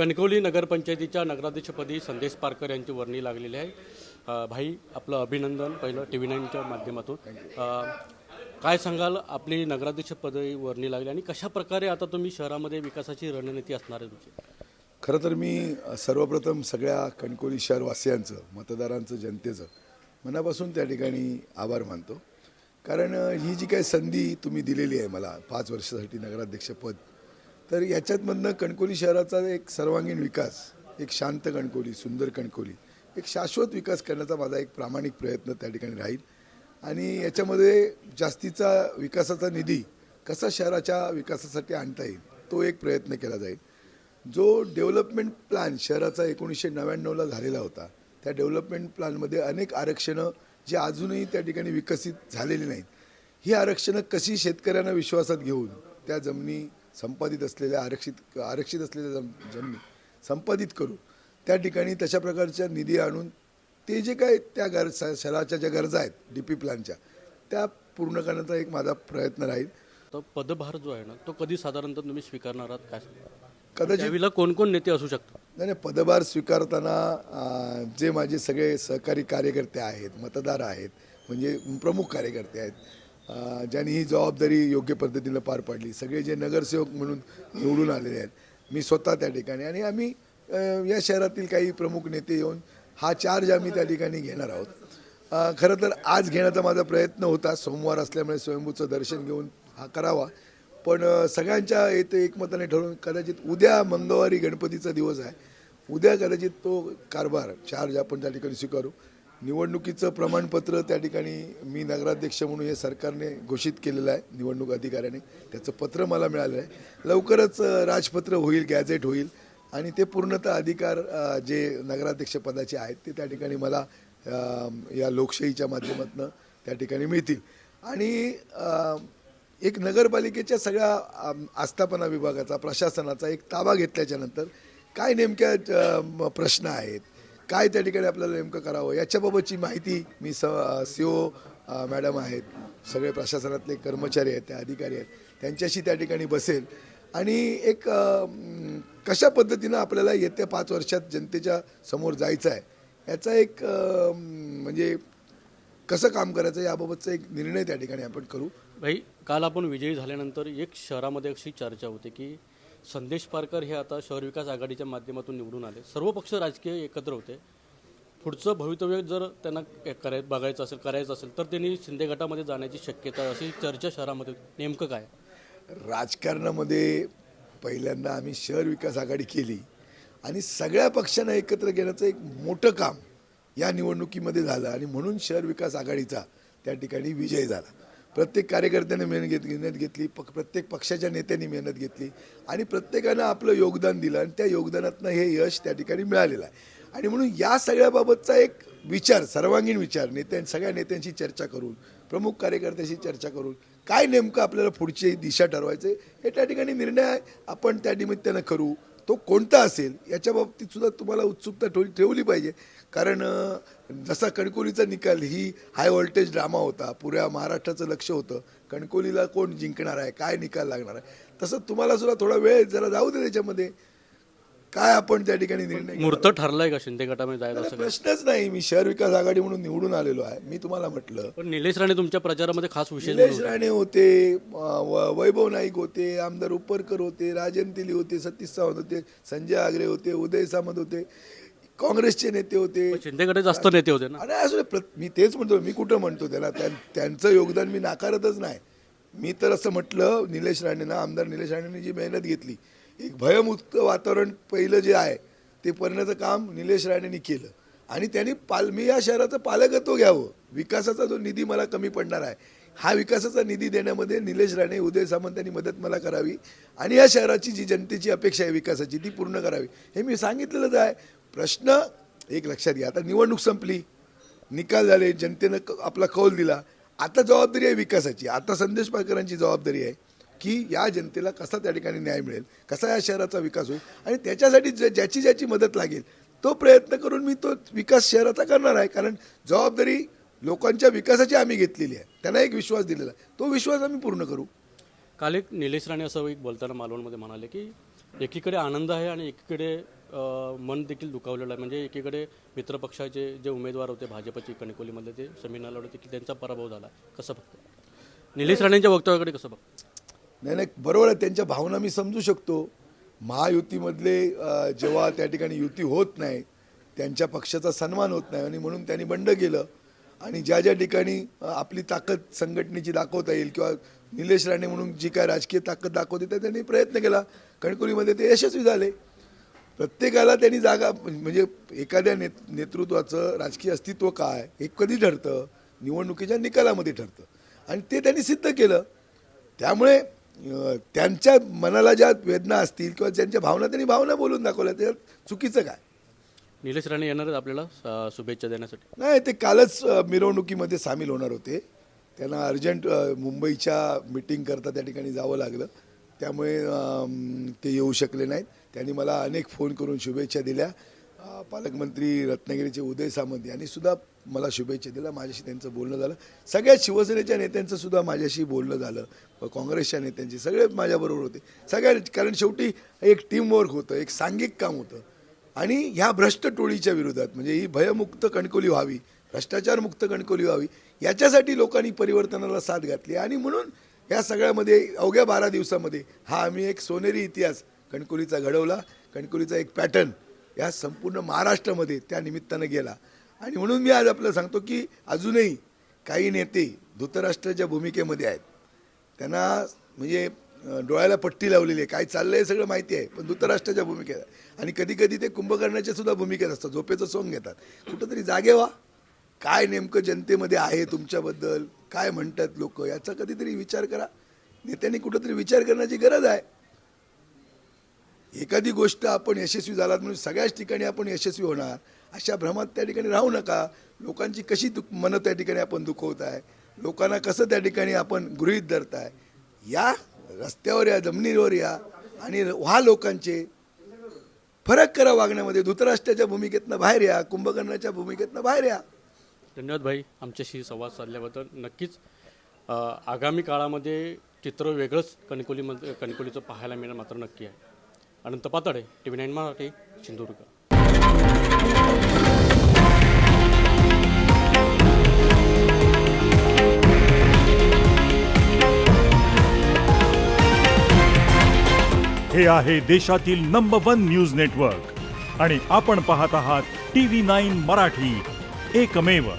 कणकवली नगरपंचायतीच्या नगराध्यक्षपदी संदेश पारकर यांची वर्णी लागलेली आहे. भाई आपलं अभिनंदन पहिलं टी व्ही नाईनच्या माध्यमातून. काय सांगाल? आपली नगराध्यक्षपदी वर्णी लागली आणि कशा प्रकारे आता तुम्ही शहरामध्ये विकासाची रणनीती असणार आहे तुमची? खरं तर मी सर्वप्रथम सगळ्या कणकोली शहरवासियांचं मतदारांचं जनतेचं मनापासून त्या ठिकाणी आभार मानतो. कारण ही जी काही संधी तुम्ही दिलेली आहे मला पाच वर्षासाठी नगराध्यक्षपद तर याच्यातमधनं कणकोली शहराचा एक सर्वांगीण विकास एक शांत कणकोली सुंदर कणकोली एक शाश्वत विकास करण्याचा माझा एक प्रामाणिक प्रयत्न त्या ठिकाणी राहील. आणि याच्यामध्ये जास्तीचा विकासाचा निधी कसा शहराच्या विकासासाठी आणता येईल तो एक प्रयत्न केला जाईल. जो डेव्हलपमेंट प्लॅन शहराचा एकोणीसशे नव्याण्णवला झालेला होता त्या डेव्हलपमेंट प्लॅनमध्ये अनेक आरक्षणं जी अजूनही त्या ठिकाणी विकसित झालेली नाहीत ही आरक्षणं कशी शेतकऱ्यांना विश्वासात घेऊन त्या जमिनी संपादित असलेल्या आरक्षित आरक्षित असलेल्या जम जमिनी संपादित करून त्या ठिकाणी तशा प्रकारच्या निधी आणून ते जे काय त्या गर शहराच्या ज्या गरजा आहेत डी पी प्लॅनच्या त्या पूर्ण करण्याचा एक माझा प्रयत्न राहील. तर पदभार जो आहे ना तो कधी साधारणतः तुम्ही स्वीकारणार आहात? काय कदाचित त्यावेळेला कोण कोण नेते असू शकतात? नाही नाही पदभार स्वीकारताना जे माझे सगळे सहकारी कार्यकर्ते आहेत मतदार आहेत म्हणजे प्रमुख कार्यकर्ते आहेत ज्यांनी ही जबाबदारी योग्य पद्धतीनं पार पाडली. सगळे जे नगरसेवक म्हणून निवडून आलेले आहेत. मी स्वतः त्या ठिकाणी आणि आम्ही या शहरातील काही प्रमुख नेते येऊन हा चार्ज आम्ही त्या ठिकाणी घेणार आहोत. खरं तर आज घेण्याचा माझा प्रयत्न होता. सोमवार असल्यामुळे स्वयंभूचं दर्शन घेऊन हा करावा. पण सगळ्यांच्या येथे एकमताने ठरवून कदाचित उद्या मंगळवारी गणपतीचा दिवस आहे. उद्या कदाचित तो कारभार चार्ज आपण त्या ठिकाणी स्वीकारू. निवडणुकीचं प्रमाणपत्र त्या ठिकाणी मी नगराध्यक्ष म्हणून हे सरकारने घोषित केलेलं आहे निवडणूक अधिकाऱ्याने. त्याचं पत्र मला मिळालं आहे. लवकरच राजपत्र होईल गॅझेट होईल आणि ते पूर्णतः अधिकार जे नगराध्यक्षपदाचे आहेत ते त्या ठिकाणी मला या लोकशाहीच्या माध्यमातून त्या ठिकाणी मिळतील. आणि एक नगरपालिकेच्या सगळ्या आस्थापना विभागाचा प्रशासनाचा एक ताबा घेतल्याच्या नंतर काय नेमक्या प्रश्न आहेत? काय त्या ठिकाणी आपल्याला नेमकं करावं? याच्याबाबतची माहिती मी स सी ओ मॅडम आहेत. सगळे प्रशासनातले कर्मचारी आहेत त्या अधिकारी आहेत. त्यांच्याशी त्या ठिकाणी बसेल. आणि एक कशा पद्धतीनं आपल्याला येत्या पाच वर्षात जनतेच्या समोर जायचं आहे? याचा एक म्हणजे कसं काम करायचं याबाबतचा एक निर्णय त्या ठिकाणी आपण करू. भाई काल आपण विजयी झाल्यानंतर एक शहरामध्ये अशी चर्चा होते की संदेश पारकर हे आता शहर विकास आघाडीच्या माध्यमातून निवडून आले. सर्व पक्ष राजकीय एकत्र होते. पुढचं भवितव्य जर त्यांना कराय बघायचं असेल करायचं असेल तर त्यांनी शिंदे गटामध्ये जाण्याची शक्यता अशी चर्चा शहरामध्ये नेमकं काय? राजकारणामध्ये पहिल्यांदा आम्ही शहर विकास आघाडी केली आणि सगळ्या पक्षांना एकत्र घेण्याचं एक मोठं काम या निवडणुकीमध्ये झालं आणि म्हणून शहर विकास आघाडीचा त्या ठिकाणी विजय झाला. प्रत्येक कार्यकर्त्याने मेहनत घेत मेहनत घेतली पक प्रत्येक पक्षाच्या नेत्यांनी मेहनत घेतली आणि प्रत्येकानं आपलं योगदान दिलं आणि त्या योगदानातनं हे यश त्या ठिकाणी मिळालेलं आहे. आणि म्हणून या सगळ्याबाबतचा एक विचार सर्वांगीण विचार नेत्यां सगळ्या नेत्यांशी चर्चा करून प्रमुख कार्यकर्त्याशी चर्चा करून काय नेमकं आपल्याला पुढची दिशा ठरवायचं हे त्या ठिकाणी निर्णय आपण त्या निमित्तानं करू. तो कोणता असेल याच्या बाबतीत सुद्धा तुम्हाला उत्सुकता ठेव- ठेवली पाहिजे. कारण जसा कणकोलीचा निकाल ही हाय व्होल्टेज ड्रामा होता पुऱ्या महाराष्ट्राचं लक्ष होतं. कणकोलीला कोण जिंकणार आहे? काय निकाल लागणार आहे? तसं तुम्हाला सुद्धा थोडा वेळ जरा जाऊ दे त्याच्यामध्ये. काय आपण त्या ठिकाणी निर्णय? मूर्त ठरलाय का शिंदे गटामध्ये जायचं मला असं? प्रश्नच नाही. मी शहर विकास आघाडी म्हणून निवडून आलेलो आहे. मी तुम्हाला म्हटलं. पण निलेश राणे तुमच्या प्रचारामध्ये खास विशेष निलेश राणे होते व- वैभव नाईक होते आमदार उपरकर होते राजन तिली होते सतीश सावंत होते संजय आगरे होते उदय सामंत होते काँग्रेसचे नेते होते. शिंदे गटाचे जास्त नेते होते ना? आणि असू प्रत- मी तेच म्हणतो मी कुठं म्हणतो त्याला? त्यां- त्यांचं योगदान मी नाकारतच नाही. मी तर असं म्हटलं निलेश राणेनं आमदार निलेश राणेंनी जी मेहनत घेतली एक भयमुक्त वातावरण पहिलं जे आहे ते पडण्याचं काम निलेश राणेंनी केलं. आणि त्यांनी पाल मी या शहराचं पालकत्व घ्यावं. विकासाचा जो निधी मला कमी पडणार आहे हा विकासाचा निधी देण्यामध्ये निलेश राणे उदय सामंत यांनी मदत मला करावी. आणि या शहराची जी जनतेची अपेक्षा आहे विकासाची ती पूर्ण करावी. हे मी सांगितलेलंच आहे. प्रश्न एक लक्षात घ्या. आता निवडणूक संपली. निकाल झाले. जनतेनं क- आपला कौल दिला. आता जबाबदारी आहे विकासाची. आता संदेश पारकरांची जबाबदारी आहे. की या जनतेला कसा त्या ठिकाणी न्याय मिळेल कसा या शहराचा विकास होईल आणि त्याच्यासाठी ज्या- ज्याची ज्याची मदत लागेल तो प्रयत्न करून मी तो विकास शहराचा करणार आहे. कारण जबाबदारी लोकांच्या विकासाची आम्ही घेतलेली आहे. त्यांना एक विश्वास दिलेला आहे. तो विश्वास आम्ही पूर्ण करू. काल एक निलेश राणे असं एक बोलताना मालवणमध्ये म्हणाले की एकीकडे आनंद आहे आणि एकीकडे मन देखील दुखावलेलं आहे. म्हणजे एकीकडे मित्रपक्षाचे जे उमेदवार होते भाजपचे कणकोलीमध्ये ते समीर होते देखील त्यांचा पराभव झाला. कसं बघतो निलेश राणेंच्या वक्तव्याकडे कसं बघतो नाही नाही बरोबर आहे त्यांच्या भावना मी समजू शकतो. महायुतीमधले जेव्हा त्या ठिकाणी युती होत नाही त्यांच्या पक्षाचा सन्मान होत नाही आणि म्हणून त्यांनी बंड केलं. आणि ज्या ज्या ठिकाणी आपली ताकद संघटनेची दाखवता येईल किंवा निलेश राणे म्हणून जी काय राजकीय ताकद दाखवते त्या त्यांनी प्रयत्न केला. कणकुलीमध्ये ते यशस्वी झाले. प्रत्येकाला त्यांनी जागा म्हणजे एखाद्या नेत नेतृत्वाचं राजकीय अस्तित्व काय हे कधी ठरतं? निवडणुकीच्या निकालामध्ये ठरतं. आणि ते त्यांनी सिद्ध केलं. त्यामुळे त्यांच्या मनाला ज्या वेदना असतील किंवा त्यांच्या भावना त्यांनी भावना बोलून दाखवल्या त्यात चुकीचं काय? निलेश राणे येणार आहेत आपल्याला शुभेच्छा देण्यासाठी. नाही ते कालच मिरवणुकीमध्ये सामील होणार होते. त्यांना अर्जंट मुंबईच्या मिटिंग करता त्या ठिकाणी जावं लागलं. त्यामुळे ते येऊ शकले नाहीत. त्यांनी मला अनेक फोन करून शुभेच्छा दिल्या. पालकमंत्री रत्नागिरीचे उदय सामंत यांनी सुद्धा मला शुभेच्छा दिल्या. माझ्याशी त्यांचं बोलणं झालं. सगळ्या शिवसेनेच्या नेत्यांचं सुद्धा माझ्याशी बोलणं झालं. काँग्रेसच्या नेत्यांची सगळे माझ्याबरोबर होते. सगळ्या कारण शेवटी एक टीमवर्क होतं एक सांघिक काम होतं. आणि ह्या भ्रष्ट टोळीच्या विरोधात म्हणजे ही भयमुक्त कणकोली व्हावी भ्रष्टाचारमुक्त कणकोली व्हावी याच्यासाठी लोकांनी परिवर्तनाला साथ घातली. आणि म्हणून या सगळ्यामध्ये अवघ्या बारा दिवसामध्ये हा आम्ही एक सोनेरी इतिहास कणकोलीचा घडवला. कणकोलीचा एक पॅटर्न या संपूर्ण महाराष्ट्रामध्ये त्या निमित्तानं गेला. आणि म्हणून मी आज आपल्याला सांगतो की अजूनही काही नेते धृतराष्ट्राच्या भूमिकेमध्ये आहेत त्यांना म्हणजे डोळ्याला पट्टी लावलेली आहे. काय चाललं आहे सगळं माहिती आहे पण धृतराष्ट्राच्या भूमिकेत आहे. आणि कधी कधी ते कुंभकर्णाच्या सुद्धा भूमिकेत असतात झोपेचं सोंग घेतात. कुठंतरी जागे व्हा. काय नेमकं जनतेमध्ये आहे तुमच्याबद्दल? काय म्हणतात लोक? याचा कधीतरी विचार करा. नेत्यांनी कुठंतरी विचार करण्याची गरज आहे. एखादी गोष्ट आपण यशस्वी झालात म्हणून सगळ्याच ठिकाणी आपण यशस्वी होणार अशा भ्रमात त्या ठिकाणी राहू नका. लोकांची कशी दुख मनं त्या ठिकाणी आपण दुखवत आहे? लोकांना कसं त्या ठिकाणी आपण गृहीत धरताय? या रस्त्यावर या जमिनीवर या आणि व्हा लोकांचे फरक करा वागण्यामध्ये. धृतराष्ट्राच्या भूमिकेतनं बाहेर या कुंभकर्णाच्या भूमिकेतनं बाहेर या. धन्यवाद भाई आमच्याशी संवाद साधल्याबद्दल. नक्कीच आगामी काळामध्ये चित्र वेगळंच कणकोलीमध्ये कणकोलीचं पाहायला मिळणं मात्र नक्की आहे. Anant Patade T V nine Marathi Sindhudurg. हे आहे देशातील नंबर वन न्यूज नेटवर्क आणि आपण पाहत आहात टी व्ही नाईन मराठी. एकमेव.